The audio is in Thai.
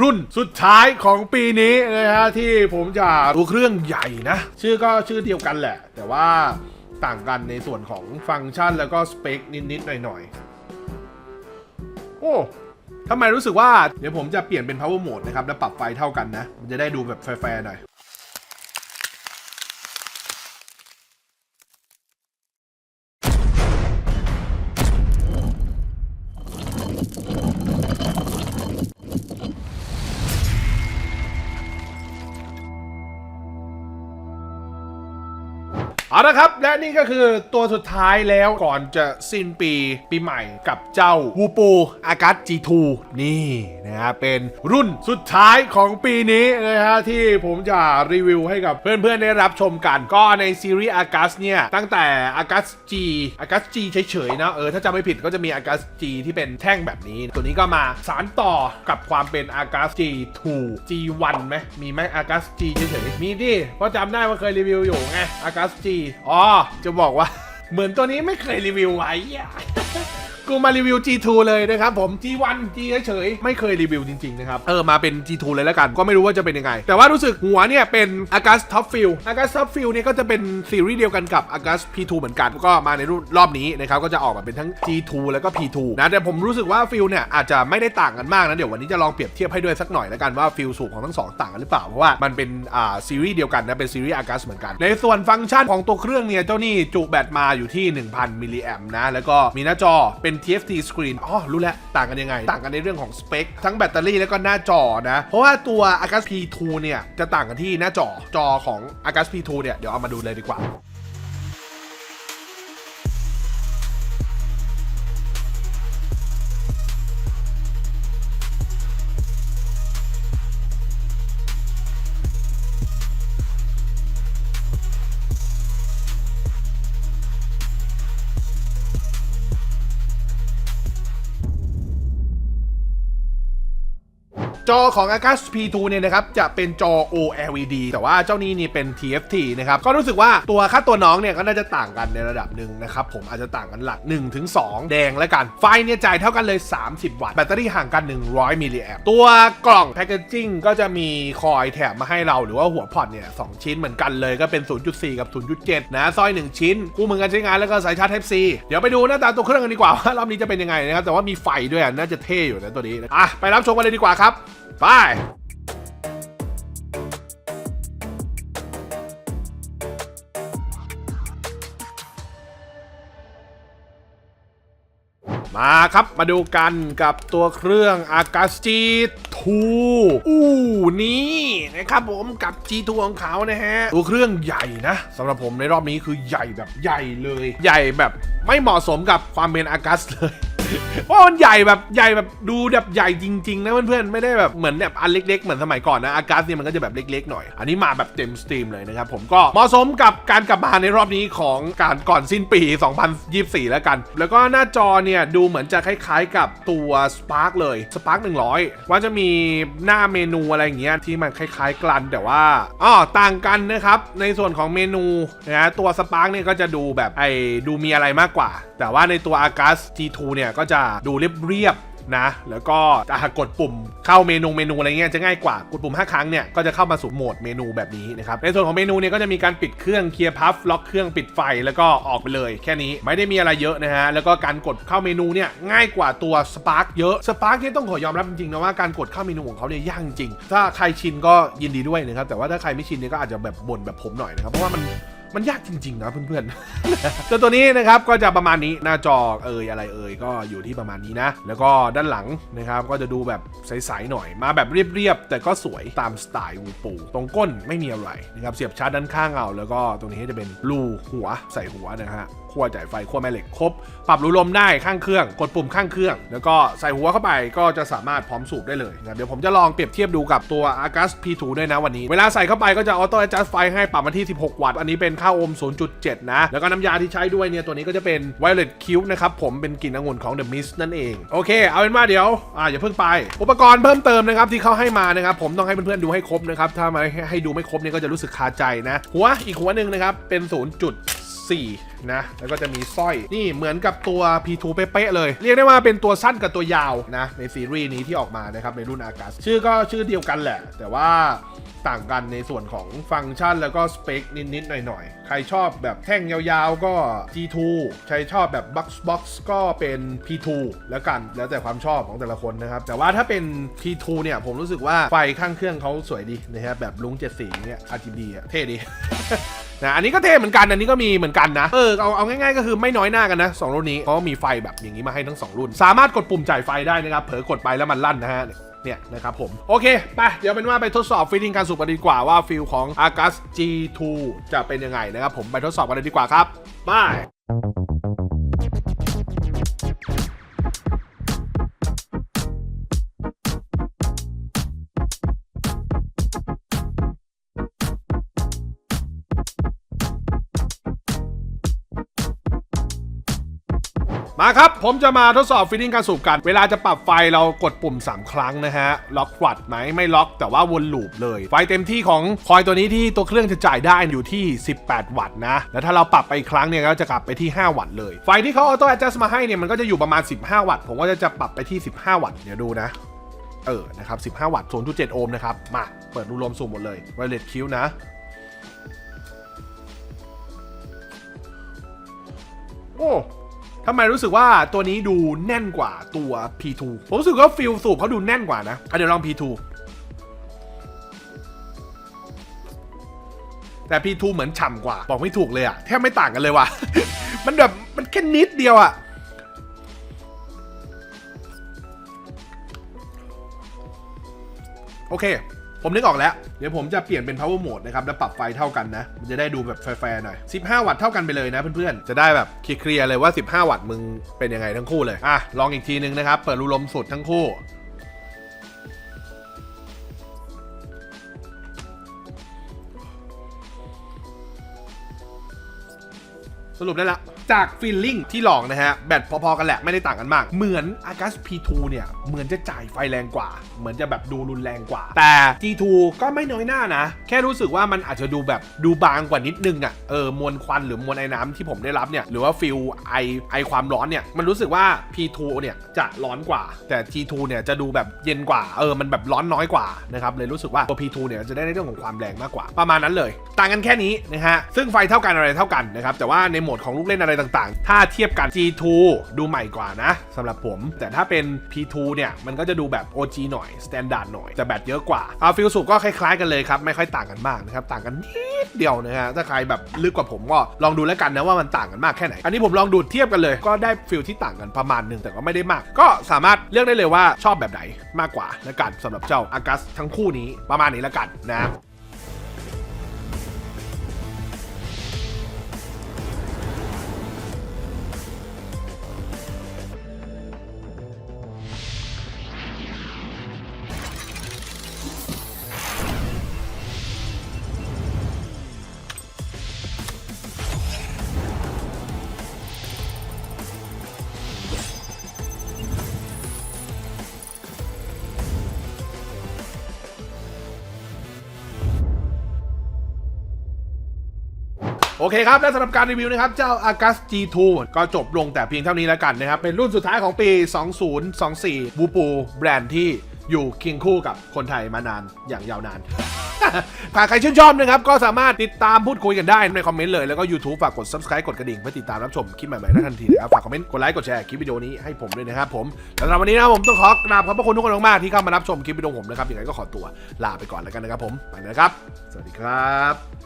รุ่นสุดท้ายของปีนี้นะฮะที่ผมจะดูเครื่องใหญ่นะ ชื่อก็ชื่อเดียวกันแหละ แต่ว่าต่างกันในส่วนของฟังก์ชันแล้วก็สเปคนิดๆหน่อยๆ โอ้ทำไมรู้สึกว่า เดี๋ยวผมจะเปลี่ยนเป็น power mode นะครับ แล้วปรับไฟเท่ากันนะ มันจะได้ดูแบบแฟร์ๆหน่อย เอาละครับ และนี่ก็คือตัวสุดท้ายแล้วก่อนจะสิ้นปีปีใหม่กับเจ้าวูปูอากาศ G2 นี่นะฮะเป็นรุ่นสุดท้ายของปีนี้นะฮะที่ผมจะรีวิวให้กับเพื่อนๆได้รับชมกัน ก็ในซีรีส์อากาศเนี่ยตั้งแต่อากาศ G อากาศ G เฉยๆนะเออถ้าจำไม่ผิดก็จะมีอากาศ G ที่เป็นแท่งแบบนี้ ตัวนี้ก็มาสารต่อกับความเป็นอากาศ G2 G1 ไหมมีไหมอากาศ G เฉยๆมีดิเพราะจำได้ว่าเคยรีวิวอยู่ไงอากาศ G อ๋อ จะบอกว่า เหมือนตัวนี้ไม่เคยรีวิวไว้ กูมารีวิว G2 เลยนะครับผม G1 G เฉยๆไม่เคยรีวิวจริงๆนะครับ เออ มาเป็น G2 เลยแล้วกัน ก็ไม่รู้ว่าจะเป็นยังไง แต่ว่ารู้สึกหัวเนี่ยเป็น Agas Top Fill Agas Top Fill เนี่ยก็จะเป็นซีรีส์เดียวกันกับ Agas P2 เหมือนกัน ก็มาในรุ่นรอบนี้นะครับ ก็จะออกมาเป็นทั้ง G2 แล้วก็ P2 นะ แต่ผมรู้สึกว่าฟิลเนี่ยอาจจะไม่ได้ต่างกันมากนะ เดี๋ยววันนี้จะลองเปรียบเทียบให้ด้วยสักหน่อยแล้วกันว่าฟิลสูบของทั้งสองต่างกันหรือเปล่า เพราะว่ามันเป็นอ่าซีรีส์เดียวกันนะ เป็นซีรีส์ Agas เหมือนกัน ในส่วนฟังก์ชันของตัวเครื่องเนี่ยเจ้านี่จุแบตมาอยู่ที่ 1,000มิลลิแอมนะแล้วก็มีหน้าจอเป็น TFT screen อ๋อ รู้แล้ว ต่างกันยังไง ต่างกันในเรื่องของสเปค ทั้งแบตเตอรี่แล้วก็หน้าจอนะ เพราะว่าตัว Agas P2 เนี่ย จะต่างกันที่หน้าจอ จอของ Agas P2 เนี่ย เดี๋ยวเอามาดูเลยดีกว่า จอของ Agas P2 เนี่ยนะครับ จะเป็นจอ OLED แต่ว่าเจ้านี้นี่เป็น TFT นะครับ ก็รู้สึกว่าตัวค่าตัวน้องเนี่ยก็น่าจะต่างกันในระดับหนึ่งนะครับ ผมอาจจะต่างกันหลัก 1-2 แดงแล้วกัน ไฟเนี่ยจ่ายเท่ากันเลย 30 วัตต์ แบตเตอรี่ห่างกัน 100 มิลลิแอมตัวกล่องแพคเกจิ้งก็จะมีคอยแถมมาให้เราหรือว่าหัวพอร์ตเนี่ยสชิ้นเหมือนกันเลยก็เป็น 0.4 กับ 0.7 นะซอย 1 ชิ้นคู่มือการใช้งานแล้วก็สายชาร์จ Type C เดี๋ยวไปดูหน้าตาตัวเครื่องกันดีกว่าว่ารอบนี้จะเป็นยังไงนะครับแต่ว่ามีไฟด้วยน่าจะเท่อยู่นะตัวนี้อะไปรับชมกันเลยดีกว่าครับ ไป มาครับมาดูกันกับตัวเครื่อง a g a s G 2อู้นี่นะครับผมกับ G2 ของเขานะฮะ ตัวเครื่องใหญ่นะสำหรับผมในรอบนี้คือใหญ่แบบใหญ่เลย ใหญ่แบบไม่เหมาะสมกับความเป็น a g a s เลย เพราะมันใหญ่แบบใหญ่แบบดูแบบใหญ่จริงๆนะเพื่อนๆไม่ได้แบบเหมือนแบบอันเล็กๆเหมือนสมัยก่อนนะอากาศเนี่ยมันก็จะแบบเล็กๆหน่อย อันนี้มาแบบเต็มสตรีมเลยนะครับผมก็เหมาะสมกับการกลับมาในรอบนี้ของการก่อนสิ้นปี 2024 แล้วกัน แล้วก็หน้าจอเนี่ยดูเหมือนจะคล้ายๆ กับตัว Spark เลย Spark 100 ว่าจะมีหน้าเมนูอะไรอย่างเงี้ยที่มันคล้ายๆกันแต่ว่าอ๋อต่างกันนะครับในส่วนของเมนูนะตัว Spark เนี่ยก็จะดูแบบไอ้ดูมีอะไรมากกว่า แต่ว่าในตัว Agas G2 เนี่ยก็จะดูเรียบๆนะ แล้วก็หากกดปุ่มเข้าเมนูเมนูอะไรเงี้ยจะง่ายกว่ากดปุ่ม 5 ครั้งเนี่ยก็จะเข้ามาสู่โหมดเมนูแบบนี้นะครับในส่วนของเมนูเนี่ยก็จะมีการปิดเครื่องเคลียร์พัฟล็อกเครื่องปิดไฟแล้วก็ออกไปเลยแค่นี้ไม่ได้มีอะไรเยอะนะฮะแล้วก็การกดเข้าเมนูเนี่ยง่ายกว่าตัว Spark เยอะ Spark เนี่ยต้องขอยอมรับจริงๆนะว่าการกดเข้าเมนูของเขาเนี่ยยากจริงถ้าใครชินก็ยินดีด้วยนะครับแต่ว่าถ้าใครไม่ชินเนี่ยก็อาจจะแบบบ่นแบบผมหน่อยนะครับเพราะว่ามัน มันยากจริง ๆ นะเพื่อนๆตัวตัวนี้นะครับก็จะประมาณนี้หน้าจอเอ่ยอะไรเอ่ยก็อยู่ที่ประมาณนี้นะ แล้วก็ด้านหลังนะครับก็จะดูแบบใสๆหน่อยมาแบบเรียบๆ แต่ก็สวยตามสไตล์วูปู ตรงก้นไม่มีอะไรนะครับเสียบชาร์จด้านข้างเอา แล้วก็ตรงนี้จะเป็นรูหัวใส่หัวนะฮะ ขั้วจ่ายไฟขั้วแม่เหล็กครบ ปรับรูลมได้ข้างเครื่อง กดปุ่มข้างเครื่อง แล้วก็ใส่หัวเข้าไปก็จะสามารถพร้อมสูบได้เลยนะเดี๋ยวผมจะลองเปรียบเทียบดูกับตัว Agas P2 ด้วยนะวันนี้ เวลาใส่เข้าไปก็จะออโต้แอดจัสไฟให้ปรับมาที่ 16 วัตต์ อันนี้เป็นค่าโอห์ม0.7 นะ แล้วก็น้ำยาที่ใช้ด้วยเนี่ยตัวนี้ก็จะเป็น Violet Q นะครับผมเป็นกลิ่นองุ่นของ The Mist นั่นเองโอเค เอาเป็นว่าเดี๋ยวอ่าอย่าเพิ่งไป อุปกรณ์เพิ่มเติมนะครับที่เขาให้มานะครับผมต้องให้เพื่อนๆดูให้ครบนะครับถ้ามาให้ดูไม่ครบเนี่ยก็จะรู้สึกคาใจนะหัวอีกหัวหนึ่งนะครับเป็น 0. 4 นะ แล้วก็จะมีสร้อยนี่เหมือนกับตัว P2 เป๊ะๆเลย เรียกได้ว่าเป็นตัวสั้นกับตัวยาวนะ ในซีรีส์นี้ที่ออกมานะครับ ในรุ่นอากาศชื่อก็ชื่อเดียวกันแหละ แต่ว่าต่างกันในส่วนของฟังก์ชันแล้วก็สเปคนิดๆหน่อยๆ ใครชอบแบบแท่งยาวๆก็ G2 ใครชอบแบบ Box Box ก็เป็น P2 แล้วกัน แล้วแต่ความชอบของแต่ละคนนะครับ แต่ว่าถ้าเป็น P2 เนี่ยผมรู้สึกว่าไฟข้างเครื่องเขาสวยดีนะครับแบบลุงเจ็ดสีเนี่ย RGB อะเท่ดี นะอันนี้ก็เท่เหมือนกันอันนี้ก็มีเหมือนกันนะเออเอาเอาง่ายๆก็คือไม่น้อยหน้ากันนะสองรุ่นนี้เพราะมีไฟแบบอย่างนี้มาให้ทั้งสองรุ่น สามารถกดปุ่มจ่ายไฟได้นะครับเผลอกดไปแล้วมันลั่นนะฮะเนี่ยนะครับผม โอเค ไป เดี๋ยวเป็นว่าไปทดสอบฟิลลิ่งการสูบกันดีกว่าว่าฟิลของ Argus G2 จะเป็นยังไงนะครับผมไปทดสอบกันเลยดีกว่าครับบาย มาครับ ผมจะมาทดสอบฟีลลิ่งการสูบกัน เวลาจะปรับไฟเรากดปุ่ม 3 ครั้งนะฮะ ล็อกวัดไหมไม่ล็อกแต่ว่าวนลูปเลย ไฟเต็มที่ของคอยตัวนี้ที่ตัวเครื่องจะจ่ายได้อยู่ที่ 18 วัตต์นะ แล้วถ้าเราปรับไปอีกครั้งเนี่ยก็จะกลับไปที่ 5 วัตต์เลย ไฟที่เขาออโต้แอดจัสมาให้เนี่ยมันก็จะอยู่ประมาณ 15 วัตต์ ผมก็จะจะปรับไปที่ 15 วัตต์ เดี๋ยวดูนะ เออ นะครับ 15 วัตต์ 0.7 โอห์มนะครับ มา เปิดดูลมสูบหมดเลยไวเลสคิวนะโอ้ ทำไมรู้สึกว่าตัวนี้ดูแน่นกว่าตัว P2 ผมรู้สึกว่าฟิลสูบเขาดูแน่นกว่านะอะเดี๋ยวลอง P2 แต่ P2 เหมือนฉ่ำกว่า บอกไม่ถูกเลยอะแทบไม่ต่างกันเลยว่ะ มันแบบ มันแค่นิดเดียวอะโอเค ผมนึกออกแล้ว เดี๋ยวผมจะเปลี่ยนเป็น power mode นะครับ แล้วปรับไฟเท่ากันนะ มันจะได้ดูแบบแฟร์ๆหน่อย 15 วัตต์เท่ากันไปเลยนะเพื่อนๆ จะได้แบบเคลียร์เลยว่า 15 วัตต์มึงเป็นยังไงทั้งคู่เลย อะ ลองอีกทีนึงนะครับ เปิดรูลมสุดทั้งคู่สรุปได้ละ จากฟีลลิ่งที่ลองนะฮะ แบตพอๆกันแหละไม่ได้ต่างกันมาก เหมือน Agas P2 เนี่ย เหมือนจะจ่ายไฟแรงกว่า เหมือนจะแบบดูรุนแรงกว่า แต่ G2 ก็ไม่น้อยหน้านะ แค่รู้สึกว่ามันอาจจะดูแบบดูบางกว่านิดนึงอะ่ะเออมวลควันหรือมวลไอ้น้ำที่ผมได้รับเนี่ยหรือว่าฟิลไอไอความร้อนเนี่ยมันรู้สึกว่า P2 เนี่ยจะร้อนกว่า แต่ G2 เนี่ยจะดูแบบเย็นกว่าเออมันแบบร้อนน้อยกว่านะครับเลยรู้สึกว่าตัว P2 เนี่ยจะได้ในเรื่องของความแรงมากกว่า ประมาณนั้นเลย ต่างกันแค่นี้นะฮะซึ่งไฟเท่ากันอะไรเท่ากันนะครับแต่ว่าในโหมดของลูกเล่นอะไรต่างๆ ถ้าเทียบกัน G2 ดูใหม่กว่านะสำหรับผม แต่ถ้าเป็น P2 เนี่ย มันก็จะดูแบบ OG หน่อย Standard หน่อย แต่แบตเยอะกว่าเอาฟิลสูบก็คล้ายๆกันเลยครับ ไม่ค่อยต่างกันมากนะครับ ต่างกันนิดเดียวนะฮะถ้าใครแบบลึกกว่าผมก็ลองดูแล้วกันนะว่ามันต่างกันมากแค่ไหน อันนี้ผมลองดูเทียบกันเลย ก็ได้ฟิลที่ต่างกันประมาณหนึ่งแต่ก็ไม่ได้มาก ก็สามารถเลือกได้เลยว่าชอบแบบไหนมากกว่าแล้วกันสำหรับเจ้าอากัสทั้งคู่นี้ประมาณนี้แล้วกันนะ โอเคครับ และสำหรับการรีวิวนะครับ เจ้า Agas G2 ก็จบลงแต่เพียงเท่านี้แล้วกันนะครับ เป็นรุ่นสุดท้ายของปี 2024 บูปูแบรนด์ที่อยู่เคียงคู่กับคนไทยมานานอย่างยาวนานหากใครชื่นชอบนะครับ ก็สามารถติดตามพูดคุยกันได้ในคอมเมนต์เลย แล้วก็ YouTube ฝากกด Subscribe กดกระดิ่ง เพื่อติดตามรับชมคลิปใหม่ๆได้ทันทีนะครับ ฝากคอมเมนต์กดไลค์กดแชร์คลิปวิดีโอนี้ให้ผมด้วยนะครับผมสำหรับวันนี้นะครับผมต้องขอกราบขอบพระคุณทุกคนมากๆที่เข้ามารับชมคลิปวิดีโอผมนะครับยังไงก็ขอตัวลาไปก่อนแล้วกันนะครับผมไปนะครับ สวัสดีครับ